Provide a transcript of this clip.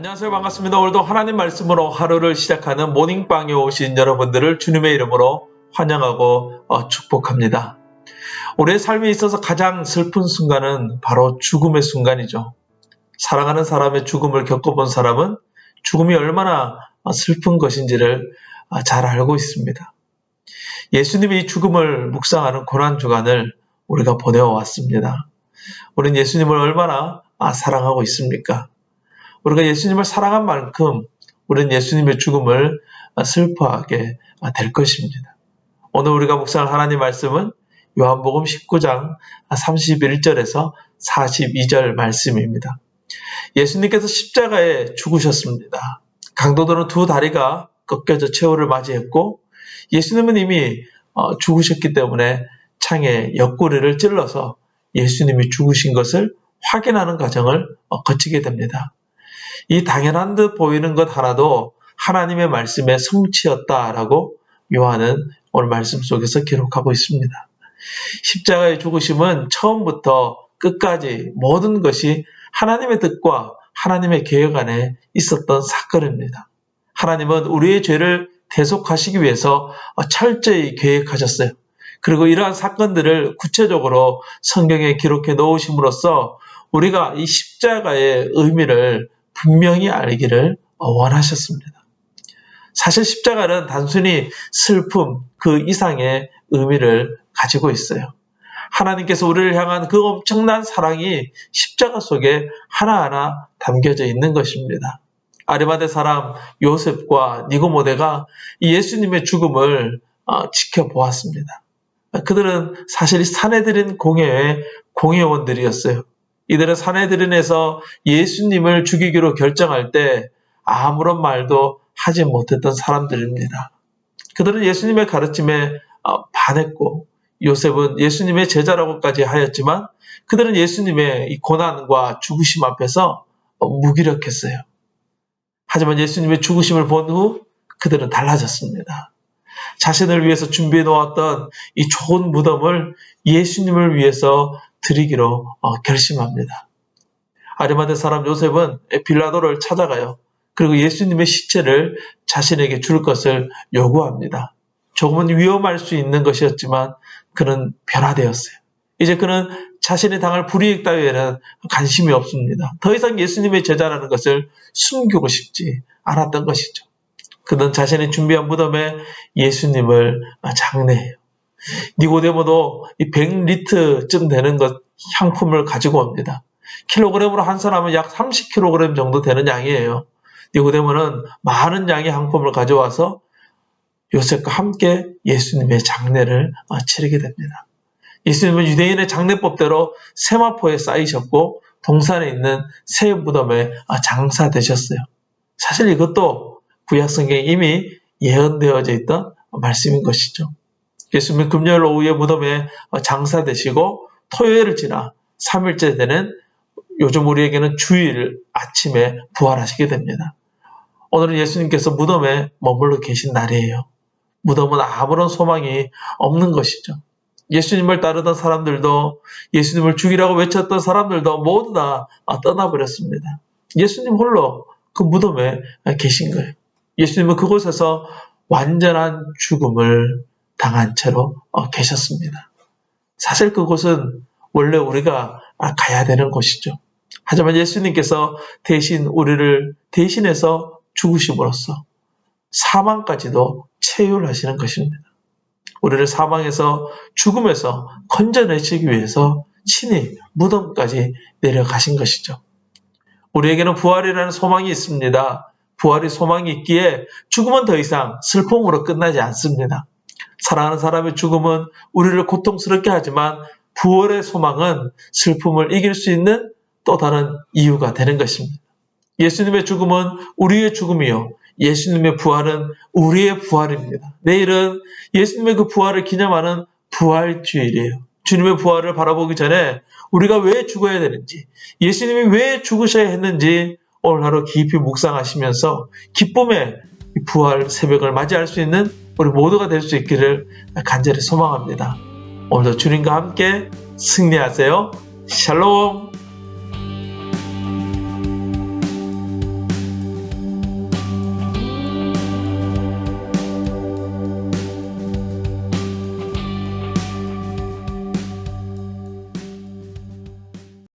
안녕하세요. 반갑습니다. 오늘도 하나님 말씀으로 하루를 시작하는 모닝빵에 오신 여러분들을 주님의 이름으로 환영하고 어, 축복합니다. 우리의 삶에 있어서 가장 슬픈 순간은 바로 죽음의 순간이죠. 사랑하는 사람의 죽음을 겪어본 사람은 죽음이 얼마나 슬픈 것인지를 어, 잘 알고 있습니다. 예수님이 죽음을 묵상하는 고난 주간을 우리가 보내어 왔습니다. 우리는 예수님을 얼마나 아, 사랑하고 있습니까? 우리가 예수님을 사랑한 만큼 우리는 예수님의 죽음을 슬퍼하게 될 것입니다. 오늘 우리가 묵상할 하나님 말씀은 요한복음 19장 31절에서 42절 말씀입니다. 예수님께서 십자가에 죽으셨습니다. 강도들은 두 다리가 꺾여져 최후를 맞이했고 예수님은 이미 어, 죽으셨기 때문에 창에 옆구리를 찔러서 예수님이 죽으신 것을 확인하는 과정을 어, 거치게 됩니다. 이 당연한 듯 보이는 것 하나도 하나님의 말씀의 성취였다라고 요한은 오늘 말씀 속에서 기록하고 있습니다. 십자가의 죽으심은 처음부터 끝까지 모든 것이 하나님의 뜻과 하나님의 계획 안에 있었던 사건입니다. 하나님은 우리의 죄를 대속하시기 위해서 철저히 계획하셨어요. 그리고 이러한 사건들을 구체적으로 성경에 기록해 놓으심으로써 우리가 이 십자가의 의미를 분명히 알기를 원하셨습니다. 사실 십자가는 단순히 슬픔 그 이상의 의미를 가지고 있어요. 하나님께서 우리를 향한 그 엄청난 사랑이 십자가 속에 하나하나 담겨져 있는 것입니다. 아리마대 사람 요셉과 니고모데가 예수님의 죽음을 어, 지켜보았습니다. 그들은 사실 사내들인 공예의 공예원들이었어요. 이들은 사내들인에서 예수님을 죽이기로 결정할 때 아무런 말도 하지 못했던 사람들입니다. 그들은 예수님의 가르침에 어, 반했고 요셉은 예수님의 제자라고까지 하였지만 그들은 예수님의 고난과 죽으심 앞에서 어, 무기력했어요. 하지만 예수님의 죽으심을 본 후 그들은 달라졌습니다. 자신을 위해서 준비해 놓았던 이 좋은 무덤을 예수님을 위해서 드리기로 어, 결심합니다. 아리마대 사람 요셉은 빌라도를 찾아가요. 그리고 예수님의 시체를 자신에게 줄 것을 요구합니다. 조금은 위험할 수 있는 것이었지만 그는 변화되었어요. 이제 그는 자신이 당할 불이익 따위에는 관심이 없습니다. 더 이상 예수님의 제자라는 것을 숨기고 싶지 않았던 것이죠. 그는 자신이 준비한 무덤에 예수님을 장례해요. 니고데모도 이 100리트쯤 되는 것 향품을 가지고 옵니다. 킬로그램으로 환산하면 약 30kg 정도 되는 양이에요. 니고데모는 많은 양의 향품을 가져와서 요셉과 함께 예수님의 장례를 어, 치르게 됩니다. 예수님은 유대인의 장례법대로 세마포에 쌓이셨고 동산에 있는 새 무덤에 어, 장사되셨어요. 사실 이것도 구약성경에 이미 예언되어져 있던 말씀인 것이죠. 예수님은 금요일 오후에 무덤에 어, 장사되시고 토요일을 지나 3일째 되는 요즘 우리에게는 주일 아침에 부활하시게 됩니다. 오늘은 예수님께서 무덤에 머물러 계신 날이에요. 무덤은 아무런 소망이 없는 것이죠. 예수님을 따르던 사람들도 예수님을 죽이라고 외쳤던 사람들도 모두 다 떠나버렸습니다. 예수님 홀로 그 무덤에 계신 거예요. 예수님은 그곳에서 완전한 죽음을 당한 채로 어, 계셨습니다. 사실 그곳은 원래 우리가 가야 되는 곳이죠. 하지만 예수님께서 대신 우리를 대신해서 죽으심으로써 사망까지도 체휼하시는 것입니다. 우리를 사망에서 죽음에서 건져내시기 위해서 친히 무덤까지 내려가신 것이죠. 우리에게는 부활이라는 소망이 있습니다. 부활이 소망이 있기에 죽음은 더 이상 슬픔으로 끝나지 않습니다. 사랑하는 사람의 죽음은 우리를 고통스럽게 하지만 부활의 소망은 슬픔을 이길 수 있는 또 다른 이유가 되는 것입니다. 예수님의 죽음은 우리의 죽음이요. 예수님의 부활은 우리의 부활입니다. 내일은 예수님의 그 부활을 기념하는 부활주일이에요. 주님의 부활을 바라보기 전에 우리가 왜 죽어야 되는지, 예수님이 왜 죽으셔야 했는지 오늘 하루 깊이 묵상하시면서 기쁨의 부활 새벽을 맞이할 수 있는 우리 모두가 될 수 있기를 간절히 소망합니다. 오늘도 주님과 함께 승리하세요. 샬롬.